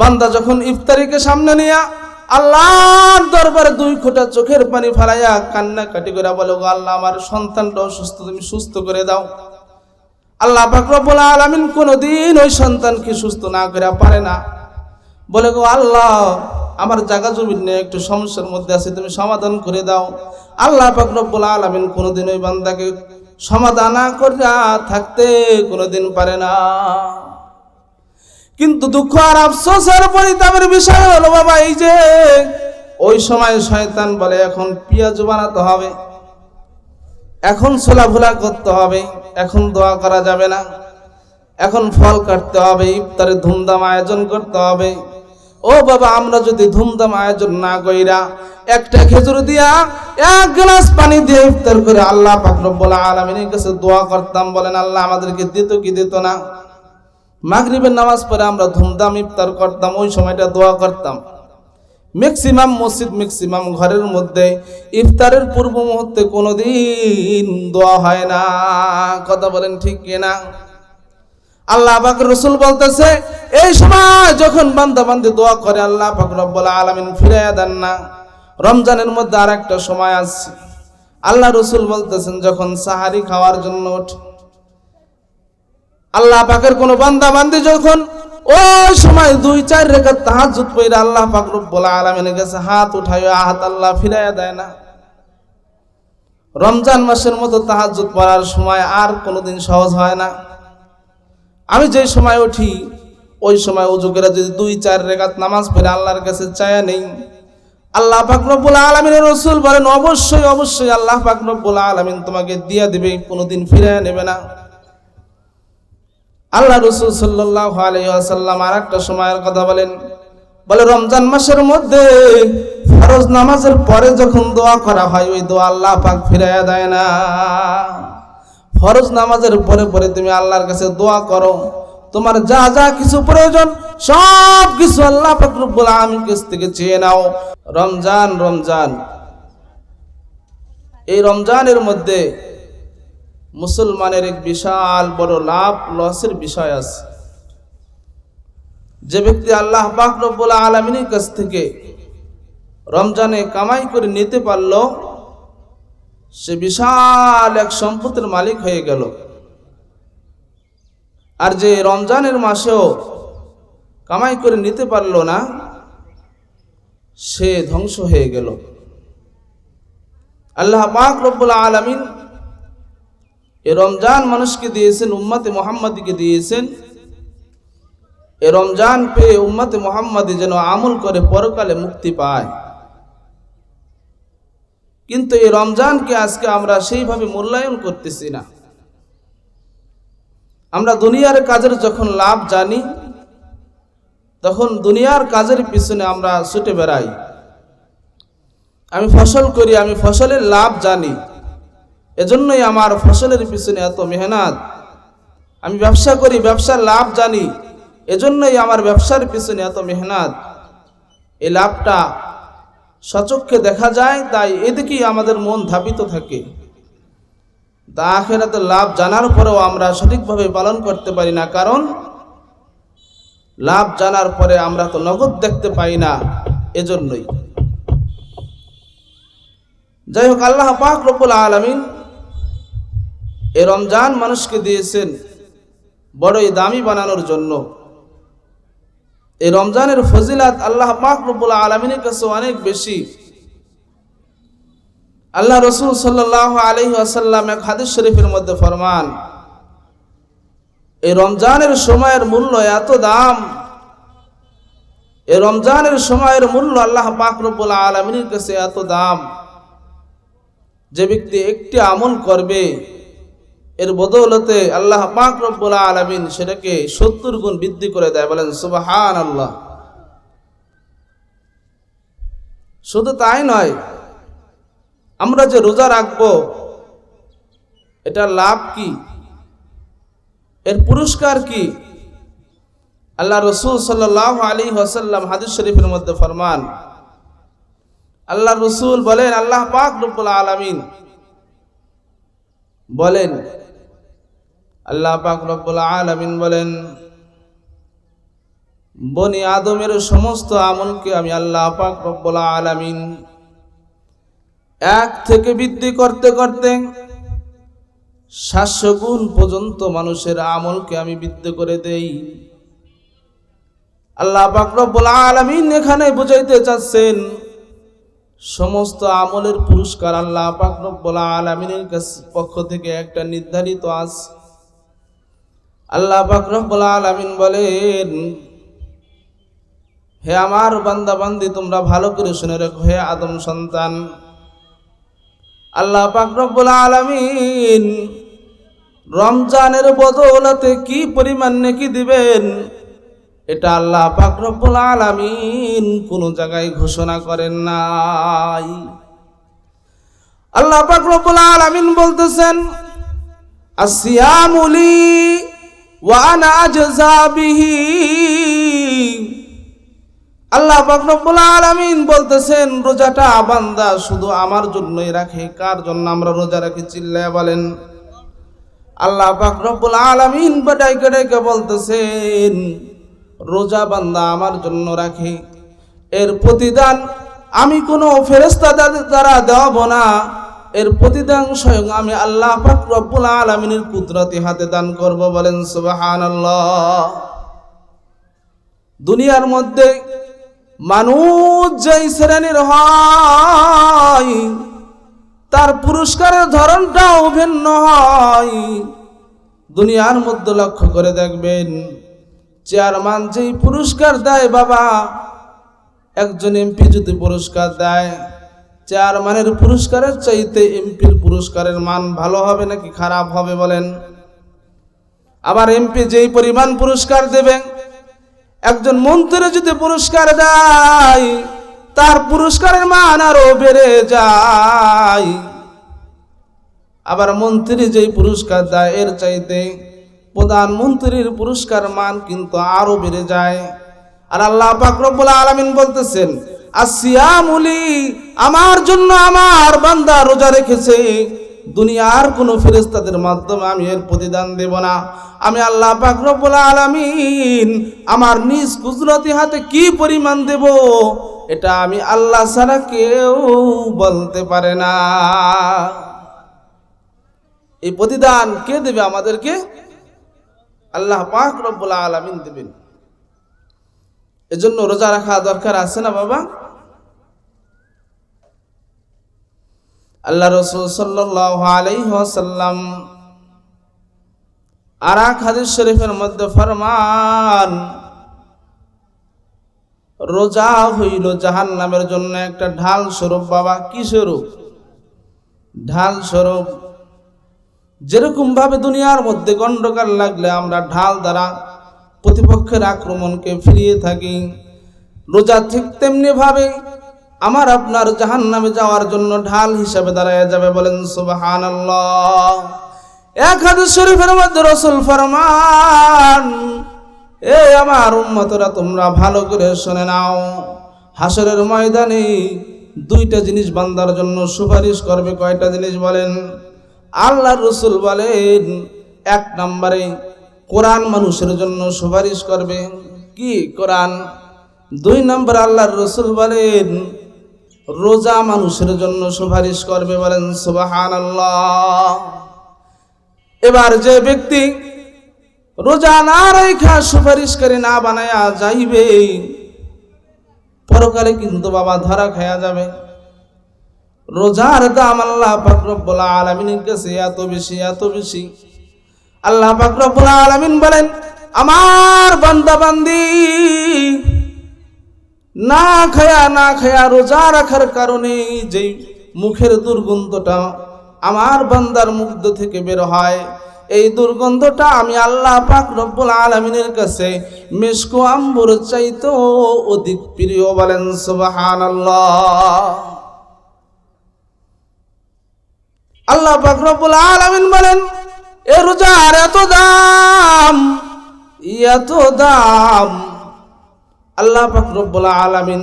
বান্দা যখন ইফতারিকে সামনে নিয়া আল্লাহর দরবারে দুই খোঁটা চোখের পানি ফালাইয়া কান্না কাটি করে বলে, গো আল্লাহ, আমার সন্তানটা অসুস্থ তুমি সুস্থ করে দাও। আল্লাহ বাকরবুল আলমিন কোনোদিন ওই সন্তানকে সুস্থ না করে পারে না। বলে, গো আল্লাহ, আমার জায়গা জমি নিয়ে একটু সমস্যার মধ্যে আছে, তুমি সমাধান করে দাও। আল্লাহ বাকরবুল আলমিন কোনোদিন ওই বান্দাকে সমাধান না করিয়া থাকতে কোনোদিন পারে না। কিন্তু দুঃখ আর আফসোসের পরিতাপের বিষয় হলো, বাবা, এই যে ওই সময় শয়তান বলে, এখন পেঁয়াজ বানাতে হবে, এখন ছোলাফুলা করতে হবে, এখন দোয়া করা যাবে না, এখন ফল কাটতে হবে, ইফতারে ধুমধাম আয়োজন করতে হবে। ও বাবা, আমরা যদি ধুমধাম আয়োজন না কইরা একটা খেজুর দিয়া এক গ্লাস পানি দিয়ে ইফতার করে আল্লাহ পাকরব্বুল আলমিনের কাছে দোয়া করতাম, বলেন, আল্লাহ আমাদেরকে দিত কি দিত না? মাগরিবের নামাজ পড়ে আমরা ধুমধাম, ইফতার করতাম, ওই সময়টা দোয়া করতাম। ম্যাক্সিমাম মসজিদ ম্যাক্সিমাম ঘরের মধ্যে ইফতারের পূর্ব মুহূর্তে কোনোদিন দোয়া হয় না। কথা বলেন ঠিক কিনা? আল্লাহ পাক রসুল বলতেছে, এই সময় যখন বান্দা বান্দি দোয়া করে, আল্লাহ পাক রব্বুল আলামিন ফিরাইয়া দেন না। রমজানের মধ্যে আর একটা সময় আছে। আল্লাহ রসুল বলতেছেন, যখন সাহারি খাওয়ার জন্য ওঠে আল্লাহ পাকের কোন বান্দা বান্দি যখন ওই সময় দুই, চার রেখা তাহাজুদ পইরা আল্লাহ পাক রব্বুল আলামিনের কাছে হাত উঠায় হাত আল্লাহ ফিরাইয়া দেয় না। রমজান মাসের মতো তাহাজুদ পড়ার সময় আর কোনোদিন সহজ হয় না। আমি যে সময় উঠি, ওই সময় উজুকেরা যদি দুই, চার রেখাত নামাজ পড়ে আল্লাহর কাছে চায়া নেই। আল্লাহ পাক রব্বুল আলামিনের রসুল বলেন, অবশ্যই অবশ্যই আল্লাহ পাক রব্বুল আলামিন তোমাকে দিয়া দেবে, কোনোদিন ফিরে নেবে না। আল্লাহ রসুল সাল্লাহ আর একটা সময়ের কথা বলেন। বলে, রমজান মাসের মধ্যে ফরজ নামাজের পরে যখন দোয়া করা হয়, ওই দোয়া আল্লাহ পাক ফিরাইয়া দেয় না। ফরজ নামাজের পরে পরে তুমি আল্লাহর কাছে দোয়া করো। তোমার যা যা কিছু প্রয়োজন, সব কিছু আল্লাহ পাক রব্বুল আলামিন কাছ থেকে চেয়ে নাও। রমজান রমজান। এই রমজানের মধ্যে মুসলমানের এক বিশাল বড় লাভ, লসের বিষয় আছে। যে ব্যক্তি আল্লাহ পাক রব্বুল আলমিনের কাছ থেকে রমজানে কামাই করে নিতে পারল, সে বিশাল এক সম্পত্তির মালিক হয়ে গেল। আর যে রমজানের মাসেও কামাই করে নিতে পারল না, সে ধ্বংস হয়ে গেল। আল্লাহ পাক রব্বুল আলমিন এ রমজান মানুষকে দিয়েছেন, উম্মাতে মোহাম্মদীকে দিয়েছেন। এ রমজান পেয়ে উম্মাতে মোহাম্মদী যেন আমল করে, পরকালে মুক্তি পায়। কিন্তু এই রমজানকে আজকে আমরা সেইভাবে মূল্যায়ন করতেছি না। আমরা দুনিয়ার কাজের যখন লাভ জানি, তখন দুনিয়ার কাজের পিছনে আমরা ছুটে বেড়াই। আমি ফসল করি, আমি ফসলের লাভ জানি। এজন্যই আমার ফসলের পিছনে এত মেহনত। আমি ব্যবসা করি, ব্যবসার লাভ জানি, এজন্যই আমার ব্যবসার পিছনে এত মেহনত। এই লাভটা সচক্ষে দেখা যায়, তাই এদিকেই আমাদের মন ধাবিত থাকে। তা আখেরাতের লাভ জানার পরেও আমরা সঠিকভাবে পালন করতে পারি না, কারণ লাভ জানার পরে আমরা তো নগদ দেখতে পাই না, এজন্যই। যাই হোক, আল্লাহ পাক রব্বুল আলমিন এ রমজান মানুষকে দিয়েছেন বড়ই দামি বানানোর জন্য। এই রমজানের ফজিলাত আল্লাহ পাক রব্বুল আলমিনের কাছে অনেক বেশি। আল্লাহ রসুল সাল্লাহ আলহি আসাল্লাম এক হাদিস শরীফের মধ্যে ফরমান এই রমজানের সময়ের মূল্য এত দাম। এই রমজানের সময়ের মূল্য আল্লাহ পাক রব্বুল আলমিনের কাছে এত দাম। যে ব্যক্তি একটি আমল করবে এর বদৌলতে আল্লাহ পাক রব্বুল আলমিন সেটাকে সত্তর গুণ বৃদ্ধি করে দেয়, বলেন সুবাহান আল্লাহ শুধু তাই নয়, আমরা যে রোজা রাখব, এটা লাভ কি? এর পুরস্কার কি? আল্লাহ রসুল সাল্লাহ আলী ওসাল্লাম হাদিস শরীফের মধ্যে ফরমান, আল্লাহ রসুল বলেন, আল্লাহ পাক রব্বুল আলমিন বলেন আল্লাহ পাক রব্বুল আলমিন বলেন, বনি আদমের সমস্ত আমলকে আমি আল্লাহ পাক রব্বুল আলামিন এক থেকে বৃদ্ধি করতে করতে সাতশো গুণ পর্যন্ত মানুষের আমলকে আমি বৃদ্ধি করে দেই। আল্লাহ পাক রব্বুল আলামিন এখানে বুঝাইতে চাচ্ছেন, সমস্ত আমলের পুরস্কার আল্লাহ পাক রব্বুল আলামিনের কাছ- পক্ষ থেকে একটা নির্ধারিত আছে আল্লাহ রব্বুল আলামিন বলেন, হে আমার বান্দা বান্দি তোমরা ভালো করে শুনে রেখো, হে আদম সন্তান। আল্লাহ রব্বুল আলামিন রমজানের বদৌলতে কি পরিমাণ নেকি দিবেন, এটা আল্লাহ রব্বুল আলামিন কোন জায়গায় ঘোষণা করেন নাই। আল্লাহ রব্বুল আলামিন বলতেছেন আসিয়ামুলি ওয়া আনা আজজা বিহি। আল্লাহ রব্বুল আলামিন বলতেছেন, রোজাটা বান্দা শুধু আমার জন্যই রাখে, কার জন্য আমরা রোজা রাখি চিল্লায় বলেন। আল্লাহ রব্বুল আলামিন ডাইকে ডাইকে বলতেছেন, রোজা বান্দা আমার জন্য রাখে। এর প্রতিদান আমি কোনো ফেরেস্তা দ্বারা দেওয়াব না। এর প্রতিদান স্বয়ং আমি আল্লাহ পাক রব্বুল আলামিনের কুদরতি হাতে দান করব বলেন সুবহানাল্লাহ। দুনিয়ার মধ্যে মানুষ যেই শ্রেণির হয়, তার পুরস্কারের ধরনটাও ভিন্ন হয়। দুনিয়ার মধ্যে লক্ষ্য করে দেখবেন, চেয়ারম্যান যেই পুরস্কার দেয় বাবা, একজন এমপি যদি পুরস্কার দেয় চেয়ারম্যানের পুরস্কারের চাইতে এমপির পুরস্কারের মান ভালো হবে নাকি খারাপ হবে বলেন। আবার এমপি যেই পরিমাণ পুরস্কার দেবে, একজন মন্ত্রী যদি পুরস্কার দেয়, তার পুরস্কারের মান আরও বেড়ে যায়। আবার মন্ত্রী যেই পুরস্কার দেয়, এর চাইতে প্রধানমন্ত্রীর পুরস্কার মান কিন্তু আরও বেড়ে যায়। আর আল্লাহ পাক আলামিন বলতেছেন আসিয়ামুলি আমার জন্য আমার বান্দা রোজা রেখেছে। দুনিয়ার কোনো ফেরেস্তাদের মাধ্যমে আমি এর প্রতিদান দেব না। আমি আল্লাহ পাক রব্বুল আলামিন আমার নিজ কুদরতি হাতে কি পরিমাণ দেব, এটা আমি আল্লাহ ছাড়া কেউ বলতে পারে না। এই প্রতিদান কে দেবে আমাদেরকে? আল্লাহ পাক রব্বুল আলামিন দেবেন। এজন্য রোজা রাখা দরকার আছে না বাবা? আল্লাহ রসুল সাল্লাহ আর এক হাদিস শরীফের মধ্যে ফরমান, রোজা হইল জাহান নামের জন্য একটা ঢাল স্বরূপ, বাবা কি স্বরূপ? ঢাল স্বরূপ। যেরকম ভাবে দুনিয়ার মধ্যে গন্ডকার লাগলে আমরা ঢাল দ্বারা প্রতিপক্ষের আক্রমণকে ফিরিয়ে থাকি। রোজা ঠিক তেমনি ভাবে আমার আপনার জাহান নামে যাওয়ার জন্য ঢাল হিসাবে দাঁড়ায় যাবে বলেন সুবাহান এক হাদিস শরীফের মধ্যে রসুল ফরমান, এ আমার উম্মতরা, তোমরা ভালো করে শুনে নাও। হাসরের ময়দানে দুইটা জিনিস বান্দার জন্য সুপারিশ করবে, কয়টা জিনিস বলেন? আল্লাহ রসুল বলেন, এক নম্বরে কোরআন মানুষের জন্য সুপারিশ করবে। কি কোরআন? দুই নম্বর আল্লাহর রসুল বলেন রোজা মানুষের জন্য সুপারিশ করবে বলেন সুবাহান এবার যে ব্যক্তি রোজা না রেখা সুপারিশকারী না বানায়া যাইবে, পরকালে কিন্তু বাবা ধরা খায়া যাবে। রোজার দাম আল্লাহ পাকরব্বুল আলমিনের কাছে এত বেশি এত বেশি। আল্লাহ পাকরব্বুল আলমিন বলেন, আমার বান্দা বান্দি না খায়া না খায়া রোজা রাখার কারণে যে মুখের দুর্গন্ধটা আমার বান্দার মুগ্ধ থেকে বের হয়, এই দুর্গন্ধটা আমি আল্লাহ পাক রব্বুল আলমিনের কাছে মিসকু আম্বুর চাইতো অধিক প্রিয় বলেন সুবাহান আল্লাহ পাক রব্বুল আলমিন বলেন, এ রোজার এত দাম এত দাম আল্লাহ পাক রব্বুল আলামিন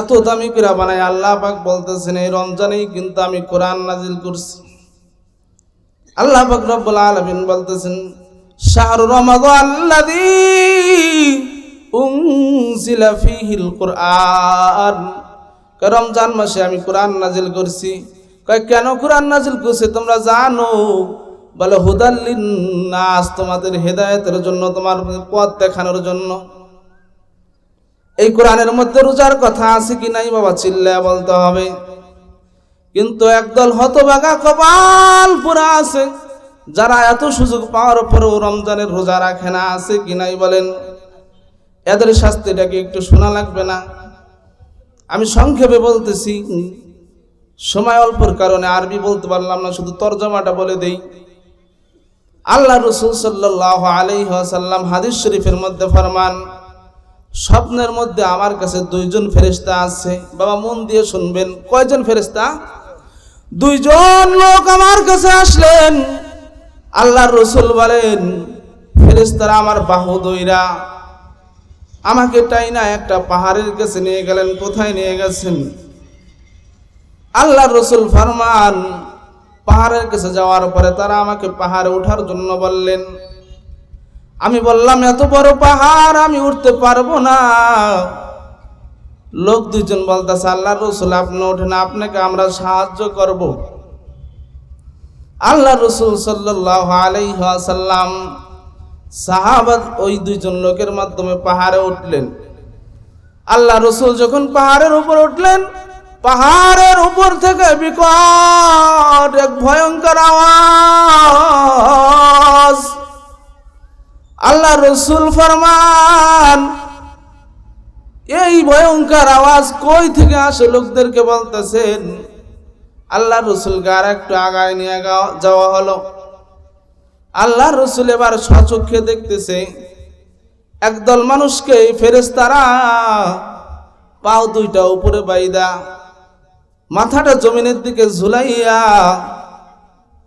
এত দামি করে বানায় আল্লাহ পাক বলতেছেন, এই রমজানেই কিন্তু আমি কোরআন নাজিল করছি। আল্লাহ পাক রব্বুল আলামিন বলতেছেন, শাহরু উনজিলা ফিহিল কুরআন। রমজান মাসে আমি কোরআন নাজিল করছি। কয়, কেন কোরআন নাজিল করছি তোমরা জানো? বলে হুদাল্লিন নাস তোমাদের হেদায়েতের জন্য, তোমার পথ দেখানোর জন্য। এই কোরআনের মধ্যে রোজার কথা আছে কি নাই বাবা চিল্লায় বলতে হবে। কিন্তু একদল হতবাগা কপাল পুরা আছে, যারা এত সুযোগ পাওয়ার পরেও রমজানের রোজা রাখে না, আছে কি নাই বলেন? এদের শাস্তিটাকে একটু শোনা লাগবে না? আমি সংক্ষেপে বলতেছি, সময় অল্পর কারণে আরবি বলতে পারলাম না, শুধু তর্জমাটা বলে দেই। আল্লাহ রসুল সাল্লাহ আলাইসাল্লাম হাদিস শরীফের মধ্যে ফরমান স্বপ্নের মধ্যে আমার কাছে দুইজন ফেরেস্তা আছে। বাবা, মন দিয়ে শুনবেন, কয়জন ফেরেস্তা দুইজন লোক আমার কাছে আসলেন। আল্লাহ রসুল বলেন ফেরেস্তারা আমার বাহু দইরা, আমাকে টাই না একটা পাহাড়ের কাছে নিয়ে গেলেন, কোথায় নিয়ে গেছেন? আল্লাহ রসুল ফরমান, পাহাড়ের কাছে যাওয়ার পরে তারা আমাকে পাহাড়ে ওঠার জন্য বললেন আমি বললাম, এত বড় পাহাড়, আমি উঠতে পারব না। লোক দুইজন বলতেছে, আল্লাহ রসুল, আপনি ওঠেন, আপনাকে আমরা সাহায্য করব। আল্লাহ রসুল আলাইসাল্লাম সাহাবাদ ওই দুইজন লোকের মাধ্যমে পাহাড়ে উঠলেন। আল্লাহ রসুল যখন পাহাড়ের উপর উঠলেন, পাহাড়ের উপর থেকে বিকট এক ভয়ঙ্কর আওয়াজ আল্লাহ রসুল ফরমান, এই ভয়ঙ্কর আওয়াজ কই থেকে আসে লোকদেরকে বলতেছেন? আল্লাহ রসুলকে আর একটু আগায় নিয়ে যাওয়া হলো। আল্লাহ রসুল এবার সচক্ষে দেখতেছে, একদল মানুষকে ফেরেস্তারা পাও দুইটা উপরে বাইদা, মাথাটা জমিনের দিকে ঝুলাইয়া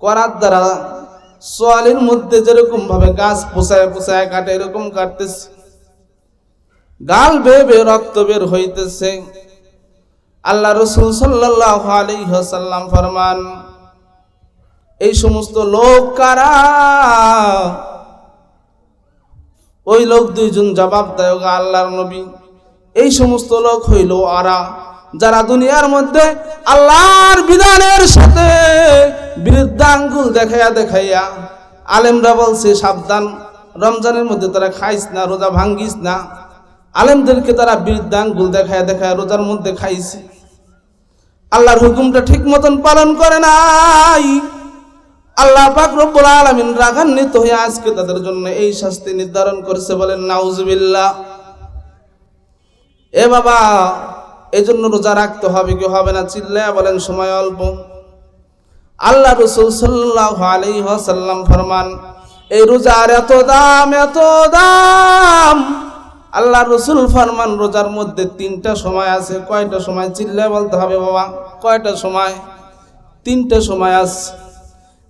করার দ্বারা সোয়ালের মধ্যে যেরকম ভাবে গাছ পোষায় পোষায় কাটে, এরকম কাটতেছে। গাল বেয়ে বেয়ে রক্ত বের হইতেছে। আল্লাহ রসুল সাল্লাহ আলাইসাল্লাম ফরমান, এই সমস্ত লোক কারা? ওই লোক দুইজন জবাব দেয় আল্লাহর নবী। এই সমস্ত লোক হইল আরা যারা দুনিয়ার মধ্যে আল্লাহর বিধানের সাথে বিরুদ্ধাঙ্গুল দেখাইয়া দেখাইয়া আলেমরা বলছে, সাবধান, রমজানের মধ্যে তারা খাইস না, রোজা ভাঙ্গিস না। আলেমদেরকে তারা বিরুদ্ধাঙ্গুল দেখাইয়া দেখায় রোজার মধ্যে খাইছে। আল্লাহর হুকুমটা ঠিক মতন পালন করে নাই। আল্লাহ পাক রব্বুল আলামিন রাগান্বিত হয়ে আজকে তাদের জন্য এই শাস্তি নির্ধারণ করেছে বলেন, নাউজুবিল্লাহ। এ বাবা এই জন্য রোজা রাখতে হবে কি হবে না চিল্লায়া বলেন, সময় অল্প। আল্লাহ রসুল সাল্লাহ আলাইসাল্লাম ফরমান, এই রোজার এত দাম এত দাম। আল্লাহ রসুল ফরমান, রোজার মধ্যে তিনটা সময় আছে, কয়টা সময়? চিল্লায় বলতে হবে, বাবা, কয়টা সময়? তিনটা সময় আছে।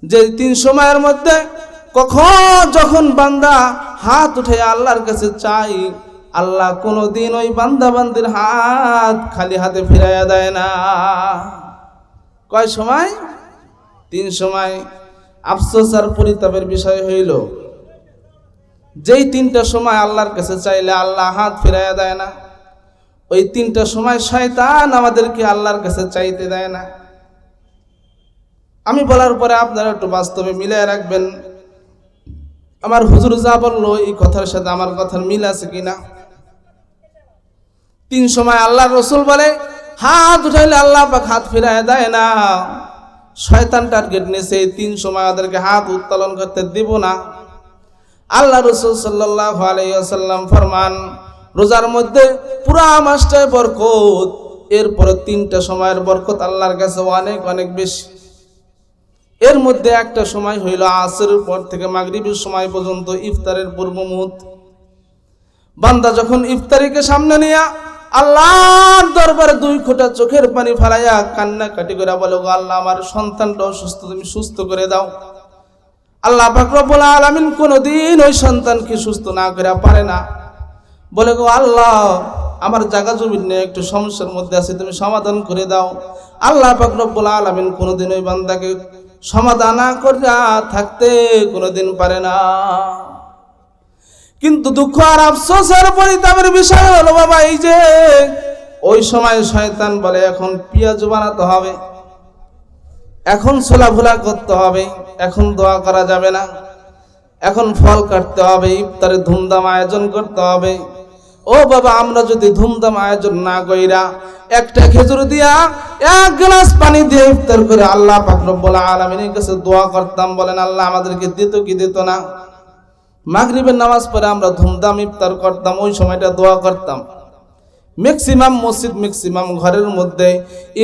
যে তিন সময়ের মধ্যে কখন, যখন বান্দা হাত উঠে আল্লাহর কাছে চাই আল্লাহ কোনোদিন ওই বান্দা বান্দির হাত খালি হাতে ফিরাইয়া দেয় না। কয় সময়? তিন সময়। আফসোস আর পরিতাপের বিষয় হইল, যেই তিনটা সময় আল্লাহর কাছে চাইলে আল্লাহ হাত ফিরাইয়া দেয় না, ওই তিনটা সময় শয়তান আমাদেরকে আল্লাহর কাছে চাইতে দেয় না। আমি বলার পরে আপনারা একটু বাস্তবে মিলিয়ে রাখবেন। আমার হুজুর যা বলল, এই কথার সাথে আমার কথার মিল আছে কিনা? তিন সময় আল্লাহ রসুল বলে, হাত উঠাইলে আল্লাহ পাক হাত ফিরায় দেয় না। শয়তান টার্গেট নিয়েছে তিন সময় ওদেরকে হাত উত্তোলন করতে দিব না। আল্লাহ রসুল সাল্লাহ আলাইসাল্লাম ফরমান, রোজার মধ্যে পুরা মাসটায় বরকত, এরপরে তিনটা সময়ের বরকত আল্লাহর কাছে অনেক অনেক বেশি। এর মধ্যে একটা সময় হইল আসরের পর থেকে মাগরিবের সময় পর্যন্ত ইফতারের পূর্ব মুহূর্ত। বান্দা যখন ইফতারিকে সামনে নিয়া আল্লাহর দরবারে দুই খোঁটা চোখের পানি ফেলাইয়া কান্না কাটি করে বলে, গো আল্লাহ, আমার সন্তানটা অসুস্থ, তুমি সুস্থ করে দাও। আল্লাহ পাকরবুল আলমিন কোনোদিন ওই সন্তানকে সুস্থ না করে পারে না। বলে, গো আল্লাহ, আমার জায়গা জমির নিয়ে একটু সমস্যার মধ্যে আছে, তুমি সমাধান করে দাও। আল্লাহ পাকরবুল আলমিন কোনোদিন ওই বান্দাকে সমাধান না করিয়া থাকতে কোনোদিন পারে না। কিন্তু দুঃখ আর আফসোসের পরিতাপের বিষয় হলো, বাবা, এই যে ওই সময় শয়তান বলে, এখন পেঁয়াজ বানাতে হবে, এখন ছোলাফুলা করতে হবে, এখন দোয়া করা যাবে না, এখন ফল কাটতে হবে, ইফতারে ধুমধাম আয়োজন করতে হবে। ও বাবা, আমরা যদি ধুমধাম আয়োজন না কইরা একটা খেজুর দিয়া এক গ্লাস পানি দিয়ে ইফতার করে আল্লাহ পাক রব্বুল আলামিনের কাছে দোয়া করতাম, বলেন আল্লাহ আমাদেরকে দিত কি দিত না? মাগরিবের নামাজ পড়ে আমরা ধুমধাম ইফতার করতাম, ওই সময়টা দোয়া করতাম। ম্যাক্সিমাম মসজিদ ম্যাক্সিমাম ঘরের মধ্যে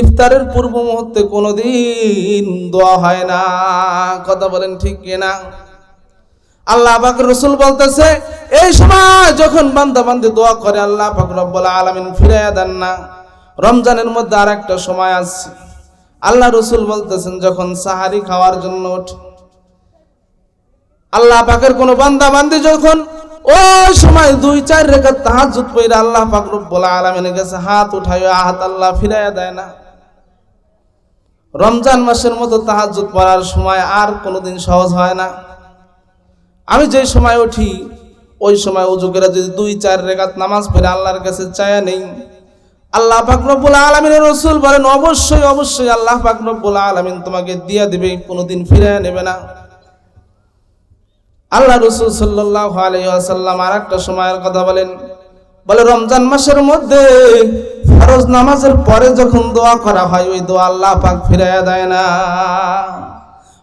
ইফতারের পূর্ব মুহূর্তে কোনোদিন দোয়া হয় না। কথা বলেন ঠিক কিনা আল্লাহ পাক রসুল বলতেছে, এই সময় যখন বান্দা বান্দি দোয়া করে, আল্লাহ পাক রব্বুল আলামিন ফিরাইয়া দেন না। রমজানের মধ্যে আর একটা সময় আছে। আল্লাহ রসুল বলতেছেন, যখন সাহারি খাওয়ার জন্য ওঠে আল্লাহ পাকের কোন বান্দা বান্দি যখন ওই সময় দুই, চার রেখা তাহাজুদ পইরা আল্লাহ পাক রব্বুল আলামিনের কাছে হাত উঠায় আহাত আল্লাহ ফিরাইয়া দেয় না। রমজান মাসের মতো তাহাজুদ পড়ার সময় আর কোনোদিন সহজ হয় না। আমি যে সময় উঠি, ওই সময় উজুকেরা যদি দুই, চার রেখাত নামাজ পড়ে আল্লাহর কাছে চায়া নেই। আল্লাহ পাক রব্বুল আলামিনের রাসূল বলেন, অবশ্যই অবশ্যই আল্লাহ পাক রব্বুল আলামিন তোমাকে দিয়ে দিবে, কোনোদিন ফিরায় নেবে না। আল্লাহ রসুল সাল্লাহ আলাইসাল্লাম আর একটা সময়ের কথা বলেন। বলে, রমজান মাসের মধ্যে ফরজ নামাজের পরে যখন দোয়া করা হয়, ওই দোয়া আল্লাহ পাক ফিরাইয়া দেয় না।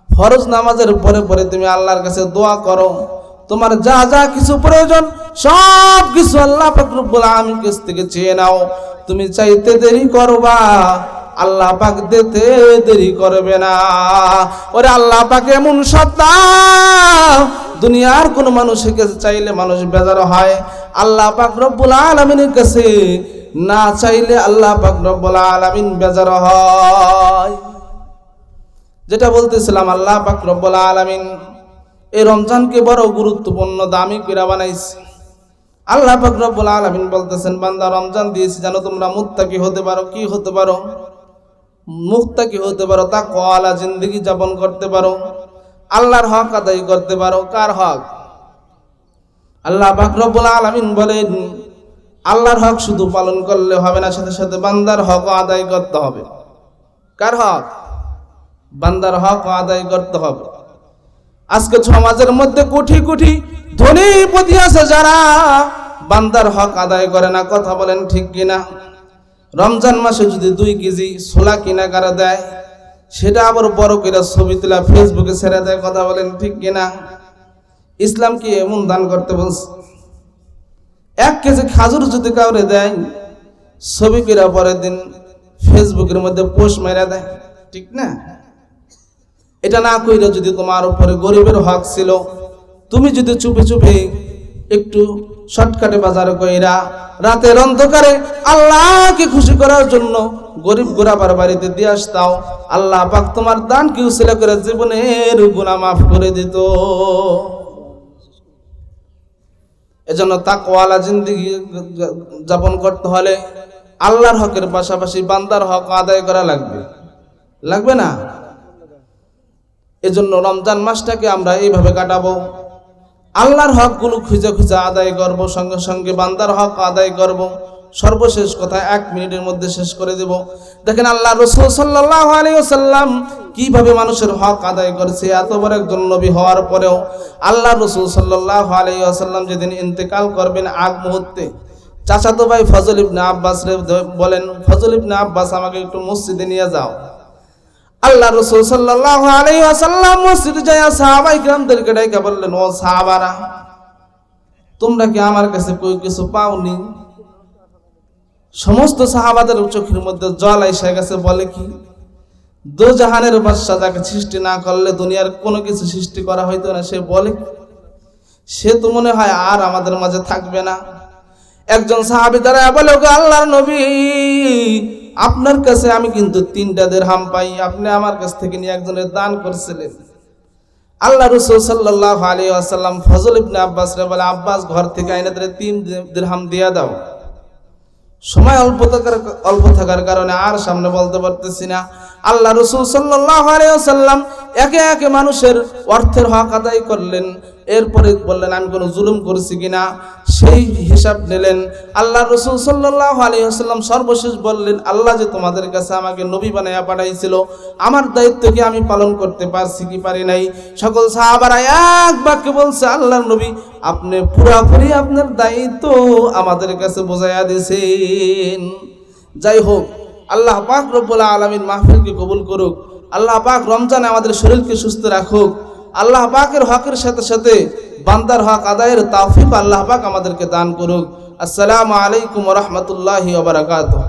ফরজ নামাজের পরে পরে তুমি আল্লাহর কাছে দোয়া করো। তোমার যা যা কিছু প্রয়োজন, সব কিছু আল্লাহ পাক রব্বুল আলামিন কাছ থেকে চেয়ে নাও। তুমি চাইতে দেরি করবা। আল্লাহ পাক দিতে দেরি করবে না। ওরে আল্লাহ পাক এমন সত্তা দুনিয়ার কোন মানুষের কাছে চাইলে মানুষ বেজার হয়। আল্লাহ পাক রব্বুল আলামিনের কাছে না চাইলে আল্লাহ পাক রব্বুল আলামিন বেজার হয়। যেটা বলতেছিলাম, আল্লাহ পাক রব্বুল আলামিন এই রমজানকে বড় গুরুত্বপূর্ণ, দামি করে বানাইছে। আল্লাহ পাক রব্বুল আলামিন বলতেছেন, বান্দা রমজান দিয়েছি জানো তোমরা মুত্তাকি হতে পারো, কি হতে পারো? মুক্তাকি হতে পারো, তা কলা জিন্দগি যাপন করতে পারো, আল্লাহর হক আদায় করতে পারো, কার হক? আল্লাহ পাক রব্বুল আলামিন বলেন, আল্লাহর হক শুধু পালন করলে হবে না, সাথে সাথে বান্দার হক আদায় করতে হবে। কার হক? বান্দার হক আদায় করতে হবে। আজকে সমাজের মধ্যে কোটি কোটি ধনীপতি আছে যারা বান্দার হক আদায় করে না, কথা বলেন ঠিক কিনা? রমজান মাসে যদি দুই কেজি ছোলা কিনা কারা দেয়, সেটা আবার বড় করে ছবি তোলা, ফেসবুকে ছেড়ে দেয়, কথা বলেন ঠিক কিনা? ইসলাম কি এমন দান করতে বলছে? এক কেজি খাজুর যদি কাউরে দেয়, ছবি করে পরের দিন ফেসবুকের মধ্যে পোস্ট মেরা দেয়, ঠিক না? এটা না কইরা যদি তোমার উপরে গরিবের হক ছিল, তুমি যদি চুপে চুপে একটু শর্টকাটে বাজার কইরা রাতের অন্ধকারে আল্লাহকে খুশি করার জন্য গরিব গোরাবার বাড়িতে দিয়ে আসতাও। আল্লাহ পাক তোমার দান কি উসিলা করে জীবনের গুনাহ মাফ করে দিত। এজন্য তাকওয়ালা জিন্দিগি যাপন করতে হলে আল্লাহর হকের পাশাপাশি বান্দার হক আদায় করা লাগবে। লাগবে না? এজন্য রমজান মাসটাকে আমরা এইভাবে কাটাবো। আল্লাহর হকগুলো খুঁজে খুঁজে আদায় করব, সঙ্গে সঙ্গে বান্দার হক আদায় করব। সর্বশেষ কথা এক মিনিটের মধ্যে শেষ করে দেব। দেখেন আল্লাহ রসুল সাল্লাহ আলাইসাল্লাম কীভাবে মানুষের হক আদায় করেছে, এত বড় একজন নবী হওয়ার পরেও আল্লাহ রসুল সাল্লাহ আলাইসাল্লাম যেদিন ইন্তেকাল করবেন আগ মুহূর্তে, চাচাতো ভাই ফজল ইবনে আব্বাস বলেন, ফজল ইবনে আব্বাস, আমাকে একটু মসজিদে নিয়ে যাও। আল্লাহ রসুল সাল্লাহ আলাইসাল্লাম মসজিদে যাইয়া সাহাবাই গ্রামদেরকে ডাইকা বললেন, ও সাহাবারা, তোমরা কি আমার কাছে কই কিছু পাওনি? সমস্ত সাহাবাদের চোখের মধ্যে জল আইসা গেছে, বলে কি? দো জাহানের বাদশা যাকে সৃষ্টি না করলে দুনিয়ার কোনো কিছু সৃষ্টি করা হইতো না, সে বলে? সে তো মনে হয় আর আমাদের মাঝে থাকবে না। একজন সাহাবি দ্বারা বলে ওকে আল্লাহর নবী আপনার কাছে আমি কিন্তু তিনটা দেড়হাম পাই, আপনি আমার কাছ থেকে নিয়ে একজনের দান করছিলেন। আল্লাহ রসুল সাল্লাহ আলী আসাল্লাম ফজল ইবনে আব্বাস রে বলে, আব্বাস, ঘর থেকে আইনে তাদের তিন দিরহাম দিয়া দাও। সময় অল্প থাকার অল্প থাকার কারণে আর সামনে বলতে পারতেছি না। আল্লাহ রসুল সাল্লাহ আলী একে একে মানুষের অর্থের হক আদায় করলেন। এরপরে বললেন, আমি কোনো জুলুম করেছি কিনা? সেই হিসাব নিলেন। আল্লাহ রসুল সাল্লাহ আলহিহাস্লাম সর্বশেষ বললেন, আল্লাহ যে তোমাদের কাছে আমাকে নবী বানাইয়া পাঠাইছিল, আমার দায়িত্ব কি আমি পালন করতে পারছি কি পারি নাই? সকল সাহাবারা এক বাক্যে বলছে আল্লাহ নবী, আপনি পুরাপুরি আপনার দায়িত্ব আমাদের কাছে বোঝাইয়া দিয়েছেন যাই হোক, আল্লাহ পাক রব্বুল আলমিন মাহফিলকে কবুল করুক, আল্লাহ পাক রমজানে আমাদের শরীরকে সুস্থ রাখুক আল্লাহ পাকের হকের সাথে সাথে বান্দার হক আদায়ের তাওফিক আল্লাহ পাক আমাদেরকে দান করুক। আসসালামু আলাইকুম রহমতুল্লাহি ওবরাকাতুহ